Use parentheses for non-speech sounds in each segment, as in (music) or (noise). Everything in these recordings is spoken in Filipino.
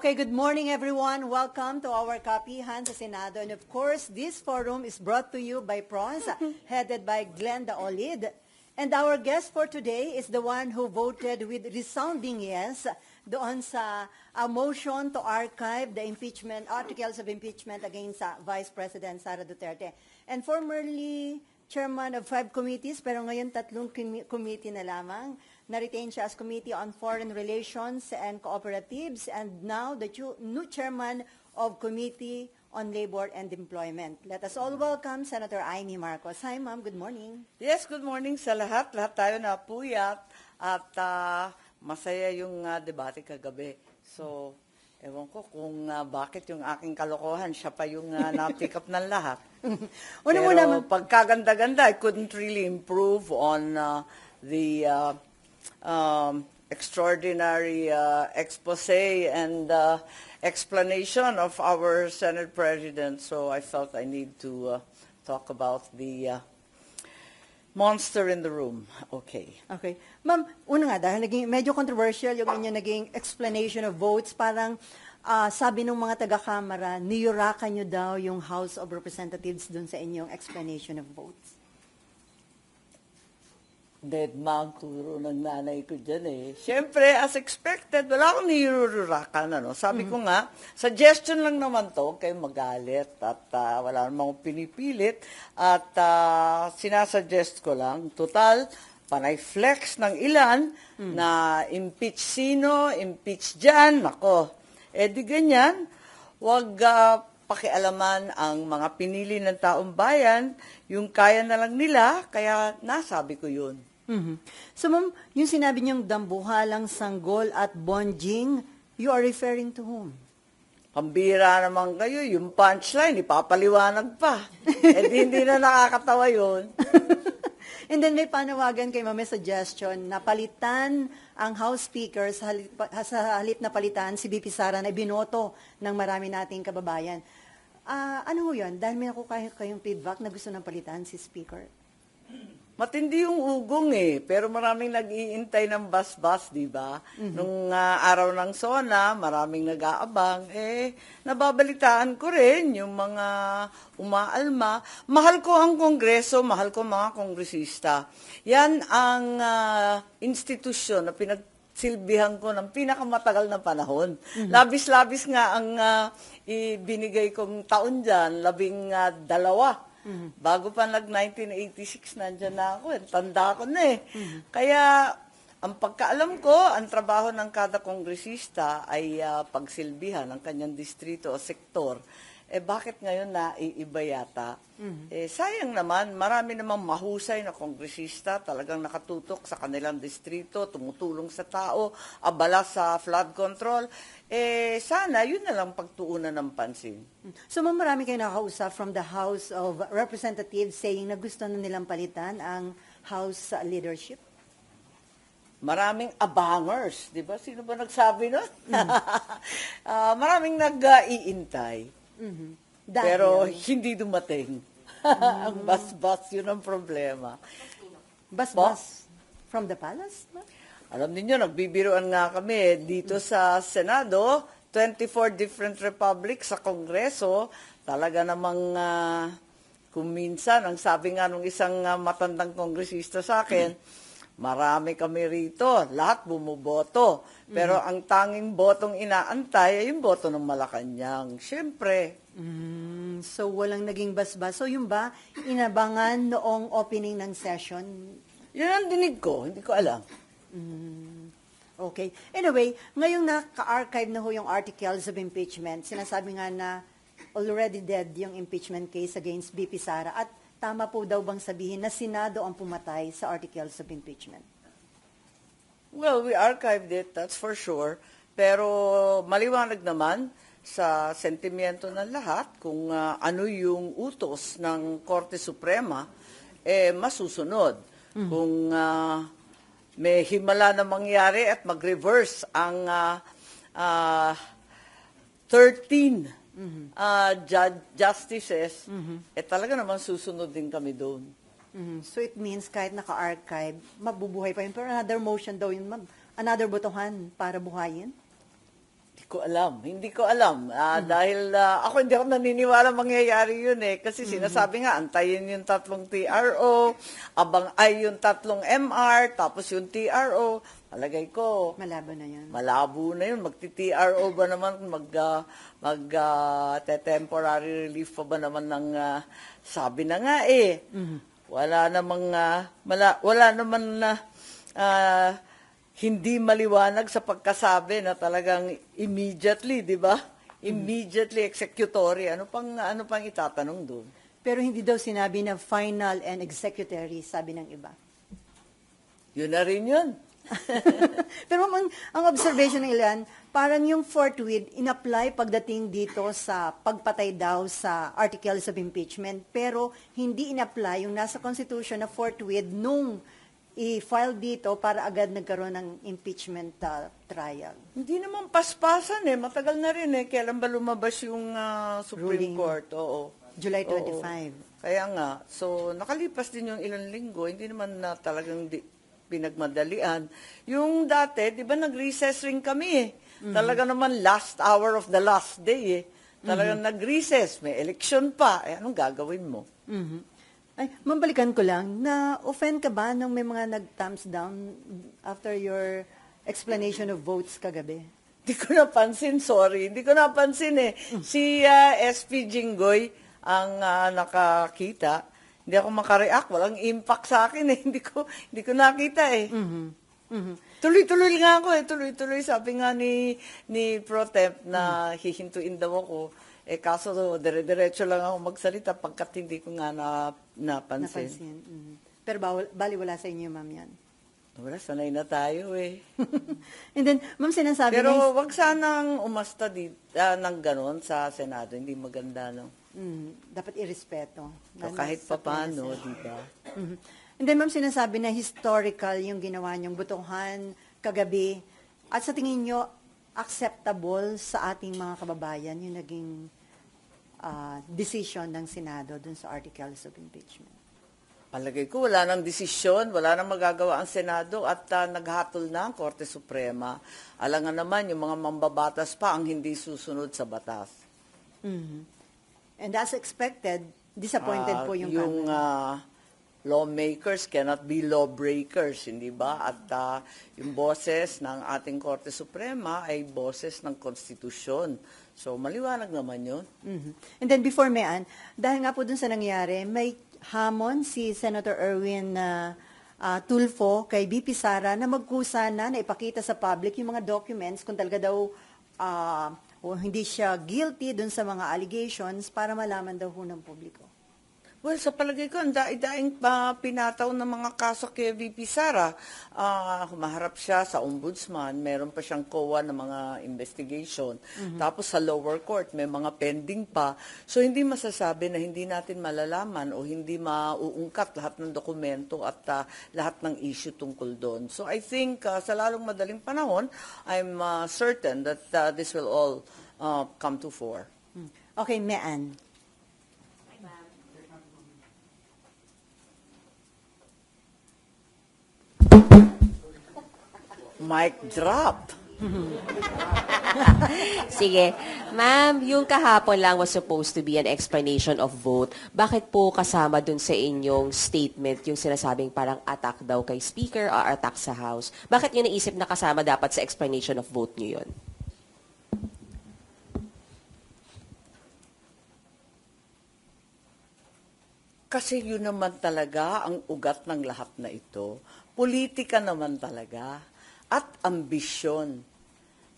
Okay, good morning everyone. Welcome to our kapihan sa Senado. And of course, this forum is brought to you by PRONS, (laughs) headed by Glenda Olid. And our guest for today is the one who voted with resounding yes doon sa a motion to archive the impeachment, articles of impeachment against uh, Vice President Sara Duterte. And formerly chairman of five committees, pero ngayon tatlong com- committee na lamang. Na-retain siya as Committee on Foreign Relations and Cooperatives and now the new chairman of Committee on Labor and Employment. Let us all welcome Senator Amy Marcos. Hi ma'am, good morning. Yes, good morning sa lahat. Lahat tayo na puyat at ah, masaya yung ah, debate kagabi. So, ewan ko kung ah, bakit yung aking kalokohan, siya pa yung uh, na-pick up ng lahat. (laughs) Una Pero muna, pagkaganda-ganda, I couldn't really improve on ah, the ah, um, extraordinary ah, expose and ah, explanation of our Senate President. So I felt I need to ah, talk about the ah, monster in the room. Okay. Okay. Ma'am, una nga, dahil naging medyo controversial yung inyong naging explanation of votes, parang ah, sabi ng mga taga-kamara, niyurakan nyo daw yung House of Representatives dun sa inyong explanation of votes. Dead man turo ng nanay ko dyan eh. Siyempre, as expected, wala akong nirururakan. Ano? Sabi ko nga, suggestion lang naman to, kayo magalit at ah, wala namang akong pinipilit. At ah, sinasuggest ko lang, total, panay flex ng ilan na impeach sino, impeach dyan, nako. Eh di ganyan, wag ah, pakialaman ang mga pinili ng taong bayan, yung kaya na lang nila, kaya nasabi ko yun. Mhm. So ma'am, yung sinabi niyong dambuhalang sanggol at bonjing, you are referring to whom? Pambira naman kayo, yung punchline, ipapaliwanag pa. (laughs) eh di, hindi na nakakatawa yun. (laughs) And then may panawagan kay may suggestion na palitan ang House Speaker sa halip, sa halip na palitan si BP Sara na binoto ng marami nating kababayan. Ah, ano ho yun? Dahil may ako kayo, kayong feedback na gusto ng palitan si Speaker. Matindi yung ugong eh, pero maraming nag-iintay ng bus-bus, di ba? Nung ah, araw ng SONA, maraming nag-aabang. Eh, nababalitaan ko rin yung mga umaalma. Mahal ko ang kongreso, mahal ko mga kongresista. Yan ang ah, institusyon na pinagsilbihan ko ng pinakamatagal na panahon. Labis-labis nga ang ah, ibinigay kong taon dyan, labing ah, dalawa. Bago pa nag-1986, nandyan na ako. eh. Tanda ko na eh. Kaya, ang pagkaalam ko, ang trabaho ng kada kongresista ay ah, pagsilbihan ng kanyang distrito o sektor. Eh bakit ngayon na iiba yata? Eh sayang naman, marami namang mahusay na kongresista talagang nakatutok sa kanilang distrito, tumutulong sa tao, abala sa flood control. Eh sana yun na lang pagtuunan ng pansin. So ma'am, marami kayo nakausap from the House of Representatives saying na gusto na nilang palitan ang House uh, leadership. Maraming abangers, di ba? Sino ba nagsabi nun? (laughs) Ah, maraming nag-iintay. Mhm. Pero hindi dumating. (laughs) ang bas-bas, yun ang problema. bas-bas from the palace? Alam niyo nagbibiruan nga kami dito sa Senado, 24 different republics sa Kongreso, talaga namang ah, kung minsan, ang sabi nga nung isang ah, matandang kongresista sa akin, marami kami rito, lahat bumuboto. Pero ang tanging botong inaantay ay yung boto ng Malacanang. Siyempre, Mm, so walang naging basbas. So yung ba, inabangan noong opening ng session? yun ang dinig ko, hindi ko alam. Okay. Anyway, ngayong naka-archive na ho yung articles of impeachment, sinasabi nga na already dead yung impeachment case against BP Sara at tama po daw bang sabihin na Senado ang pumatay sa articles of impeachment? Well, we archived it, that's for sure. Pero maliwanag naman sa sentimiento ng lahat kung ah, ano yung utos ng Korte Suprema, eh masusunod. Kung ah, may himala na mangyari at mag-reverse ang ah, ah, 13 ah, ju- justices, eh talaga naman susunod din kami doon. Mhm. So it means kahit naka-archive, mabubuhay pa yun. Pero another motion daw yun, ma'am. Another botohan para buhayin? Hindi ko alam. Hindi ko alam. Ah, Dahil ah, ako hindi ako naniniwala mangyayari yun eh. Kasi sinasabi nga, antayin yung tatlong TRO, abang ay yung tatlong MR, tapos yung TRO. Palagay ko, Malabo na yan. malabo na yun. Magti-TRO ba naman, mag, ah, mag ah, te- temporary relief pa ba naman ng, ah, sabi na nga eh. Wala namang, ah, mala, wala naman na, ah, hindi maliwanag sa pagkasabi na talagang immediately, di ba? Immediately executory. Ano pang, ano pang itatanong doon? Pero hindi daw sinabi na final and executory, sabi ng iba. Yun na rin yun. (laughs) Pero ang, ang observation ng ilan, parang yung forthwith in-apply pagdating dito sa pagpatay daw sa articles of impeachment, pero hindi in-apply yung nasa Constitution na forthwith nung i-file dito para agad nagkaroon ng impeachment uh, trial. Hindi naman paspasan eh. Matagal na rin eh. Kailan ba lumabas yung ah, Supreme Ruling. Court? Oo. July Oo. 25. Kaya nga. So, nakalipas din yung ilang linggo. Hindi naman na talagang di, pinagmadalian. Yung dati, di ba nag-recess rin kami eh. Talaga naman last hour of the last day eh. Talagang nag-recess. May election pa. Eh, anong gagawin mo? Mhm. Ay, mambalikan ko lang, na-offend ka ba nung may mga nag-thumbs down after your explanation of votes kagabi? (laughs) Hindi ko napansin, sorry. Hindi ko napansin eh. Si ah, SP Jinggoy ang ah, nakakita. Hindi ako makareact. Walang impact sa akin eh. (laughs) Hindi ko, hindi ko nakita eh. Mhm. Mhm. Tuloy-tuloy nga ako eh. Tuloy-tuloy. Sabi nga ni, ni Pro Temp na hihintuin daw ako. Eh kaso dire-diretso lang ako magsalita pagkat hindi ko nga na, napansin. Napansin. Mhm. Pero bawal, bali wala sa inyo, ma'am, yan. Wala, sanay na tayo eh. (laughs) And then, ma'am, sinasabi Pero na... wag sanang umasta di, ah, ng ganon sa Senado. Hindi maganda, no? Mm, dapat irespeto. So, kahit pa paano, di ba? Mhm. And then, ma'am, sinasabi na historical yung ginawa niyong butuhan kagabi. At sa tingin niyo, acceptable sa ating mga kababayan yung naging ah, decision ng Senado dun sa articles of impeachment. Palagay ko, wala nang desisyon, wala nang magagawa ang Senado at ah, naghatol na ang Korte Suprema. Alangan naman, yung mga mambabatas pa ang hindi susunod sa batas. Mhm. And as expected, disappointed Ah, po yung, yung Kamara. ah, lawmakers cannot be lawbreakers, hindi ba? At ah, yung boses ng ating Korte Suprema ay boses ng konstitusyon. So, maliwanag naman yun. Mhm. And then before Mayan, dahil nga po dun sa nangyari, may hamon si Senator Erwin na Tulfo kay BP Sara na magkusa na na ipakita sa public yung mga documents kung talaga daw ah, o hindi siya guilty dun sa mga allegations para malaman daw ho ng publiko. Well, sa palagay ko, ang daing pa pinataw ng mga kaso kay VP Sara. Ah, humaharap siya sa ombudsman, meron pa siyang COA ng mga investigation. Tapos sa lower court, may mga pending pa. So hindi masasabi na hindi natin malalaman o hindi mauungkat lahat ng dokumento at ah, lahat ng issue tungkol doon. So I think ah, sa lalong madaling panahon, I'm ah, certain that ah, this will all ah, come to fore. Hmm. Okay, Mayan. Mic drop. (laughs) Sige. Ma'am, yung kahapon lang was supposed to be an explanation of vote. Bakit po kasama dun sa inyong statement yung sinasabing parang attack daw kay speaker or attack sa house? Bakit nyo naisip na kasama dapat sa explanation of vote nyo yun? Kasi yun naman talaga ang ugat ng lahat na ito. Politika naman talaga at ambisyon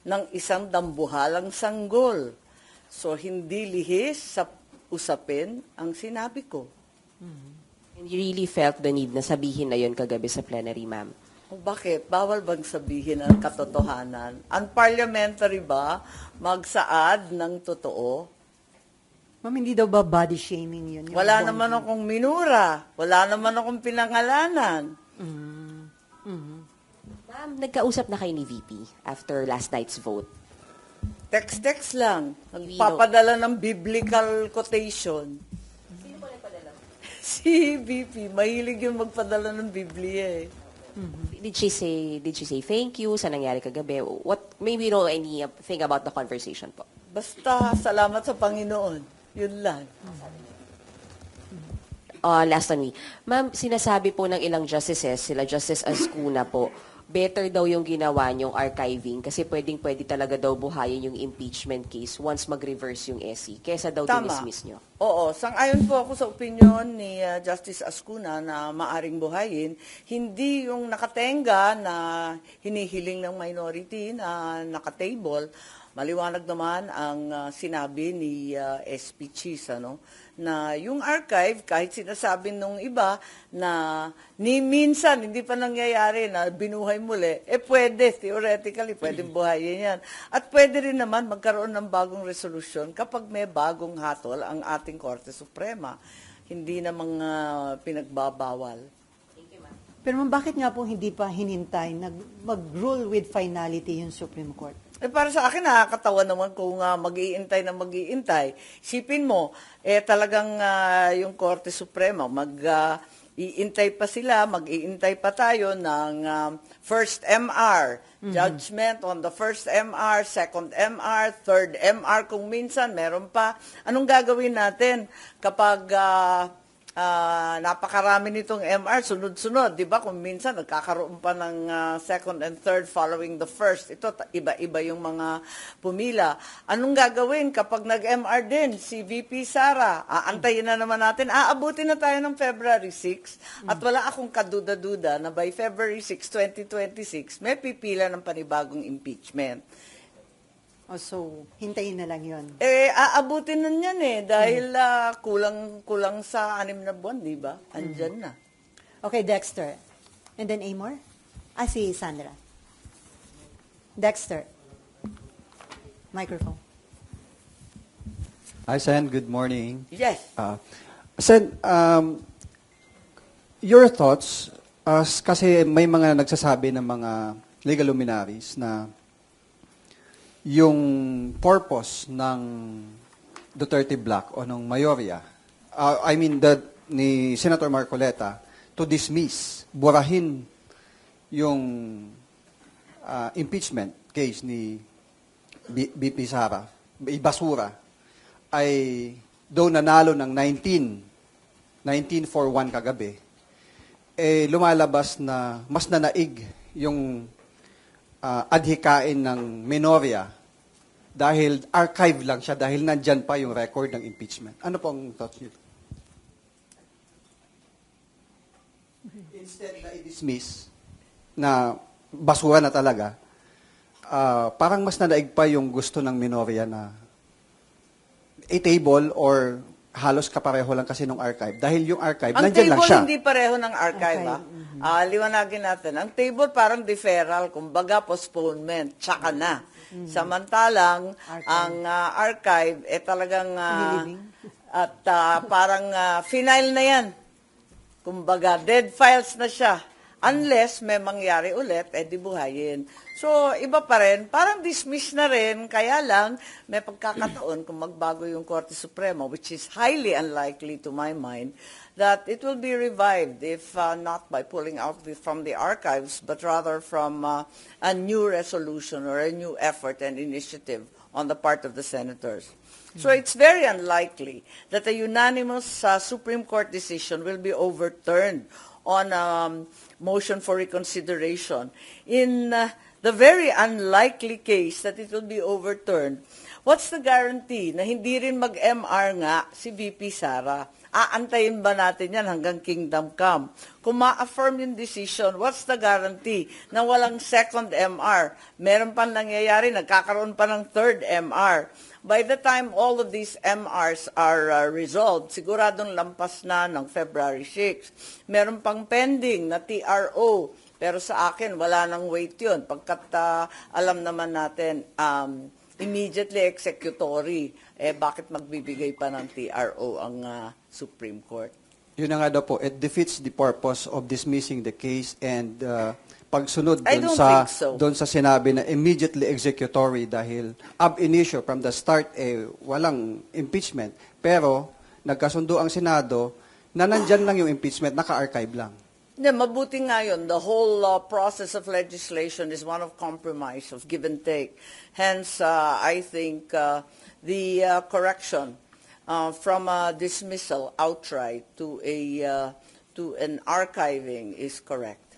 ng isang dambuhalang sanggol. So, hindi lihis sa usapin ang sinabi ko. And you really felt the need na sabihin na yun kagabi sa plenary, ma'am? O bakit? Bawal bang sabihin ang katotohanan? Unparliamentary ba magsaad ng totoo? Ma'am, hindi daw ba body shaming yun? Yung Wala naman akong minura. Wala naman akong pinangalanan. Ma'am, nagkausap na kayo ni VP after last night's vote. Text-text lang. Nagpapadala ng biblical quotation. Sino po nagpadala? (laughs) Si BP. Mahilig yung magpadala ng Biblia eh. Did she say did she say thank you sa nangyari kagabi? What maybe you know anything about the conversation po? Basta salamat sa Panginoon. Yun lang. Uh, last on me. Ma'am, sinasabi po ng ilang justices, sila Justice Ascuna po, better daw yung ginawa niyong archiving kasi pwedeng-pwede talaga daw buhayin yung impeachment case once mag-reverse yung SC. Kesa daw Tama. dinismiss niyo. Oo, sang-ayon po ako sa opinion ni uh, Justice Ascuna na maaring buhayin, hindi yung nakatenga na hinihiling ng minority na nakatable. Maliwanag naman ang uh, sinabi ni uh, SP Cheese, ano, na yung archive, kahit sinasabi nung iba na ni minsan hindi pa nangyayari na binuhay muli, eh pwede, theoretically, pwedeng buhayin yan. At pwede rin naman magkaroon ng bagong resolusyon kapag may bagong hatol ang ating Korte Suprema. Hindi na mga pinagbabawal. Pero ma'am, bakit nga po hindi pa hinintay nag, mag-rule with finality yung Supreme Court? Eh para sa akin nakakatawa naman kung uh, mag-iintay na mag-iintay. Sipin mo, eh talagang ah, yung Korte Suprema mag ah, iintay pa sila, mag-iintay pa tayo ng um, first MR, judgment on the first MR, second MR, third MR kung minsan meron pa. Anong gagawin natin kapag ah, Ah, napakarami nitong MR, sunod-sunod, 'di ba? Kung minsan nagkakaroon pa ng ah, second and third following the first. Ito iba-iba yung mga pumila. Anong gagawin kapag nag-MR din si VP Sara? Aantayin na naman natin. Aabutin na tayo ng February 6 at wala akong kaduda-duda na by February 6, 2026, may pipila ng panibagong impeachment. O so, hintayin na lang yon. Eh, aabutin na niyan eh dahil ah, kulang kulang sa anim na buwan, 'di ba? Andyan na. Okay, Dexter. And then Amor? Ah, si Sandra. Dexter. Microphone. Hi, Sen. Good morning. Yes. Uh, Sen, um, your thoughts, uh, kasi may mga nagsasabi ng mga legal luminaries na yung purpose ng Duterte Black o ng Mayoria, uh, I mean, the, ni Senator Marcoleta, to dismiss, burahin yung uh, impeachment case ni B- BP Sara, Basura, ay though nanalo ng 19, 19-4-1 kagabi, eh lumalabas na mas nanaig yung ah, adhikain ng Menoria dahil archive lang siya, dahil nandyan pa yung record ng impeachment. Ano pong thoughts niyo? Instead na i-dismiss na basura na talaga, ah, parang mas nanaig pa yung gusto ng Menoria na a-table or halos kapareho lang kasi nung archive. Dahil yung archive, Ang nandyan table lang siya. hindi pareho ng archive, Okay. ah. Ah, liwanagin natin. Ang table parang deferral, kumbaga postponement, tsaka na. Samantalang, ang ah, archive, eh talagang, Nilibing. at ah, parang ah, final na yan. Kumbaga, dead files na siya. Unless may mangyari ulit, eh di buhayin. So, iba pa rin. Parang dismiss na rin. Kaya lang, may pagkakataon kung magbago yung Korte Suprema, which is highly unlikely to my mind, that it will be revived if uh, not by pulling out the, from the archives, but rather from uh, a new resolution or a new effort and initiative on the part of the senators. So it's very unlikely that a unanimous uh, Supreme Court decision will be overturned on um, motion for reconsideration. In uh, the very unlikely case that it will be overturned, what's the guarantee na hindi rin mag-MR nga si VP Sara? Aantayin ba natin yan hanggang kingdom come? Kung ma-affirm yung decision, what's the guarantee na walang second MR? Meron pa nangyayari, nagkakaroon pa ng third MR. By the time all of these MRs are uh, resolved, siguradong lampas na ng February 6. Meron pang pending na TRO, pero sa akin wala nang wait yun. Pagkat uh, alam naman natin, um, immediately executory, eh bakit magbibigay pa ng TRO ang uh, Supreme Court? Yun na nga daw po, it defeats the purpose of dismissing the case and uh, pagsunod doon sa so. doon sa sinabi na immediately executory dahil ab initio from the start eh walang impeachment pero nagkasundo ang Senado na nandyan lang yung impeachment naka-archive lang. Hindi, mabuti nga yun. The whole uh, process of legislation is one of compromise, of give and take. Hence, uh, I think uh, the uh, correction uh, from a dismissal outright to a uh, to an archiving is correct.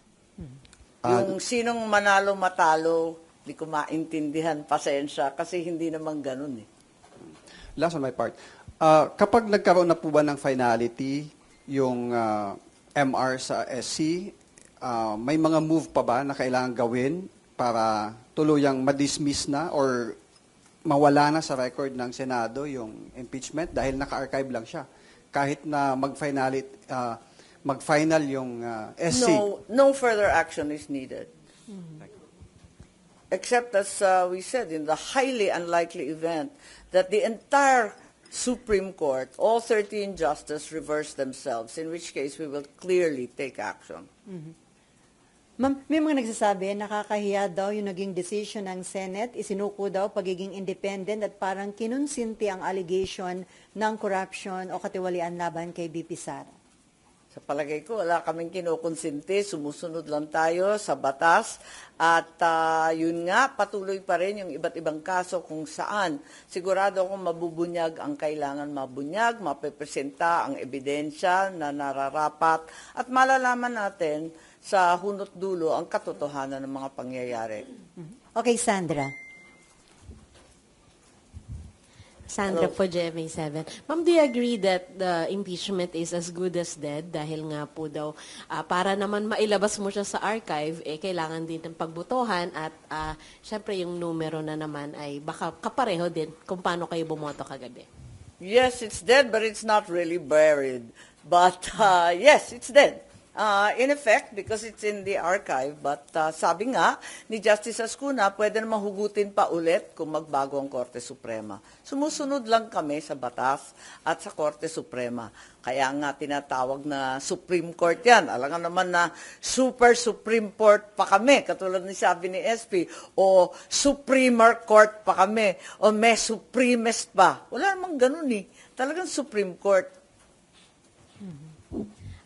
Ah, Yung sinong manalo matalo, di ko maintindihan, pasensya, kasi hindi naman ganun eh. Last on my part. Ah, kapag nagkaroon na po ba ng finality yung ah, MR sa SC, ah, may mga move pa ba na kailangan gawin para tuluyang ma-dismiss na or mawala na sa record ng Senado yung impeachment dahil naka-archive lang siya. Kahit na mag-finality, ah, mag-final yung ah, SC. No, no further action is needed. Except, as uh, we said, in the highly unlikely event that the entire Supreme Court, all 13 justices, reverse themselves, in which case we will clearly take action. Ma'am, may mga nagsasabi, nakakahiya daw yung naging decision ng Senate, isinuko daw pagiging independent at parang kinunsinti ang allegation ng corruption o katiwalian laban kay BP Sara. Sa palagay ko, wala kaming kinukonsinti, sumusunod lang tayo sa batas. At ah, yun nga, patuloy pa rin yung iba't ibang kaso kung saan sigurado akong mabubunyag ang kailangan mabunyag, mapepresenta ang ebidensya na nararapat. At malalaman natin sa hunot dulo ang katotohanan ng mga pangyayari. Okay, Sandra. Sandra po, GMA7. Ma'am, do you agree that the impeachment is as good as dead? Dahil nga po daw, ah, para naman mailabas mo siya sa archive, eh, kailangan din ng pagbutuhan at ah, syempre yung numero na naman ay baka kapareho din kung paano kayo bumoto kagabi. Yes, it's dead, but it's not really buried. But uh, (laughs) yes, it's dead. Uh, in effect, because it's in the archive, but uh, sabi nga ni Justice Ascuna, pwede na mahugutin pa ulit kung magbago ang Korte Suprema. Sumusunod lang kami sa batas at sa Korte Suprema. Kaya nga tinatawag na Supreme Court yan. Alam nga naman na Super Supreme Court pa kami, katulad ni sabi ni SP, o Supremer Court pa kami, o may Supremest pa. Wala namang ganun eh. Talagang Supreme Court.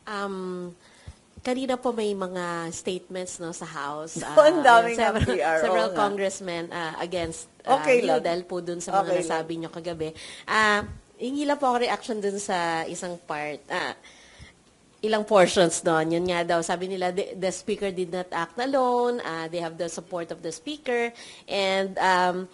Um, kanina po may mga statements no sa House. Oh, (laughs) ang daming several, (laughs) PR, several congressmen ah, against ah, Okay you lang. dahil po dun sa mga Okay lang. nasabi nyo kagabi. Ah, hingi lang po ako reaction dun sa isang part. Ah, ilang portions doon. Yun nga daw, sabi nila, the, the speaker did not act alone. ah, they have the support of the speaker. And um,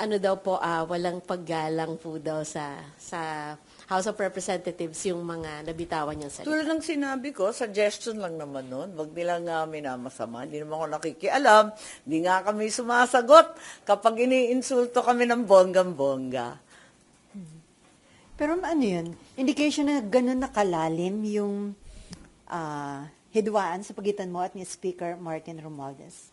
ano daw po, ah, walang paggalang po daw sa sa House of Representatives yung mga nabitawan niyang salita. Tulad ng sinabi ko, suggestion lang naman nun. Wag nilang uh, minamasama. Hindi naman ako nakikialam. Hindi nga kami sumasagot kapag iniinsulto kami ng bonggang-bongga. Pero ano yun? Indication na ganun na kalalim yung ah, hidwaan sa pagitan mo at ni Speaker Martin Romualdez.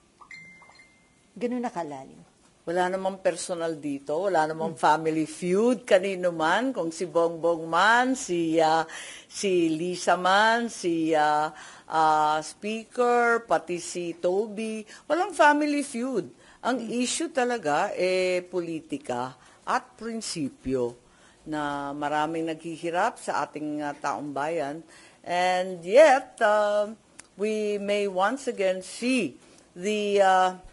Ganun na kalalim. Wala namang personal dito, wala namang family feud kanino man, kung si Bongbong man, si ah, si Lisa man, si ah, ah, speaker, pati si Toby, walang family feud. Ang issue talaga eh politika at prinsipyo na maraming naghihirap sa ating ah, taong bayan. And yet ah, we may once again see the ah,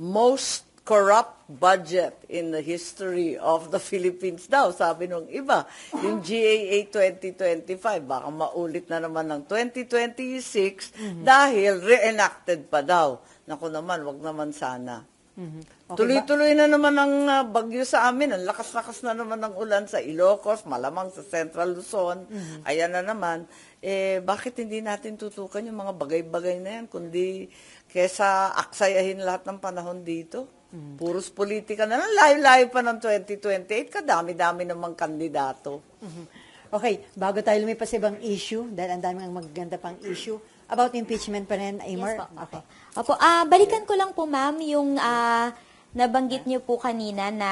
most corrupt budget in the history of the (laughs) Philippines daw, sabi nung iba. Yung GAA 2025, baka maulit na naman ng 2026 dahil reenacted pa daw. Naku naman, wag naman sana. Okay Tuloy-tuloy na naman ang ah, bagyo sa amin. Ang lakas-lakas na naman ng ulan sa Ilocos, malamang sa Central Luzon. Ayan na naman. Eh, bakit hindi natin tutukan yung mga bagay-bagay na yan, kundi kesa aksayahin lahat ng panahon dito? Puros politika na lang. Layo-layo pa ng 2028, kadami-dami namang kandidato. Mhm. Okay, bago tayo lumipas sa ibang issue, dahil ang daming magaganda pang issue, about impeachment pa rin, Amor. Yes po. Okay. Opo, ah balikan ko lang po ma'am yung ah, nabanggit niyo po kanina na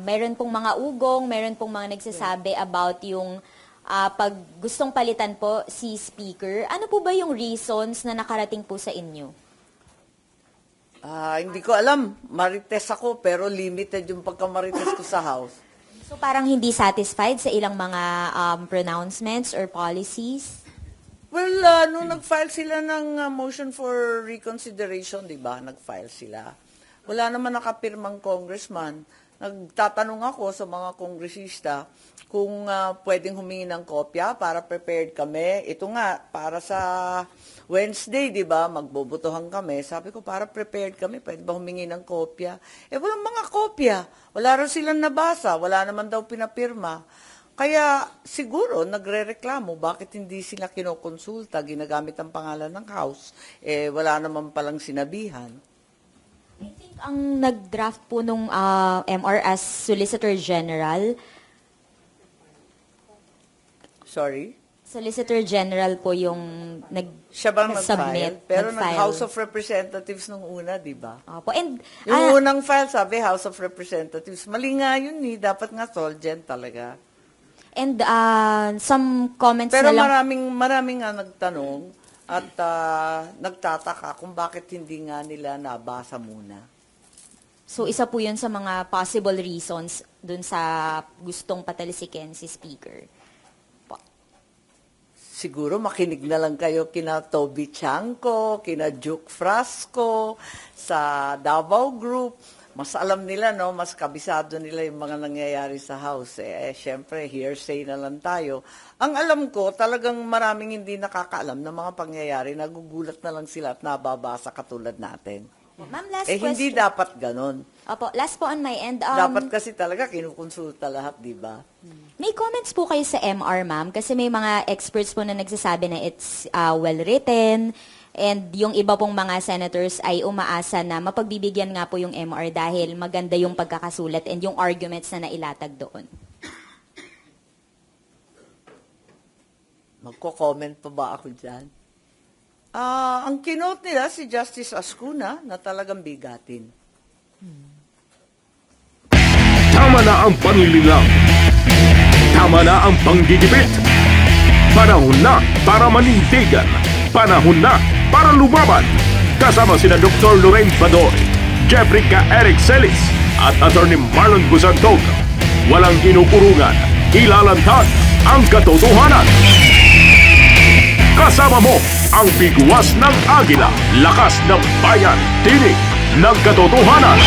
meron pong mga ugong, meron pong mga nagsasabi about yung ah, pag gustong palitan po si speaker. Ano po ba yung reasons na nakarating po sa inyo? Ah, hindi ko alam. Marites ako, pero limited yung pagkamarites ko sa house. So parang hindi satisfied sa ilang mga um, pronouncements or policies? Well, uh, nung nag-file sila ng uh, motion for reconsideration, di ba? Nag-file sila. Wala naman nakapirmang congressman. Nagtatanong ako sa mga kongresista kung uh, pwedeng humingi ng kopya para prepared kami. Ito nga, para sa Wednesday, di ba? Magbobotohan kami. Sabi ko, para prepared kami, pwede ba humingi ng kopya? Eh, walang mga kopya. Wala rin silang nabasa. Wala naman daw pinapirma. Kaya siguro nagrereklamo bakit hindi sila kinokonsulta, ginagamit ang pangalan ng house, eh wala naman palang sinabihan. I think ang nag-draft po nung ah, MR as Solicitor General, Sorry? Solicitor General po yung nag Siya bang submit, nag-file? Pero nag-file. nag-House of Representatives nung una, di ba? Opo. And Yung ah, unang file, sabi House of Representatives. Mali nga yun eh. Dapat nga Solgen talaga. And ah, some comments Pero na lang maraming, maraming nga nagtanong at ah, nagtataka kung bakit hindi nga nila nabasa muna. So isa po 'yun sa mga possible reasons dun sa gustong patalisikin si speaker. Po. Siguro makinig na lang kayo kina Toby Chanko, kina Duke Frasco, sa Davao Group. Mas alam nila, no? Mas kabisado nila yung mga nangyayari sa house. Eh, eh syempre, hearsay na lang tayo. Ang alam ko, talagang maraming hindi nakakaalam ng mga pangyayari. Nagugulat na lang sila at nababasa katulad natin. Ma'am, last Eh, hindi question. dapat ganon. Opo, last po on my end. Um, dapat kasi talaga kinukonsulta lahat, di ba? May comments po kayo sa MR, ma'am? Kasi may mga experts po na nagsasabi na it's uh, well-written and yung iba pong mga senators ay umaasa na mapagbibigyan nga po yung MR dahil maganda yung pagkakasulat and yung arguments na nailatag doon. Magko-comment pa ba ako dyan? Ah, ang kinote nila si Justice Ascuna na talagang bigatin. Tama na ang panlililang. Tama na ang panggigipit. Panahon na para manindigan. Panahon na para lumaban. Kasama sina Dr. Lorraine Badoy, Jeffrey K. Eric Celis, at Attorney Marlon Busantog. Walang inukurungan. Ilalantad ang katotohanan. Kasama mo ang bigwas ng agila, lakas ng bayan, tinig ng katotohanan.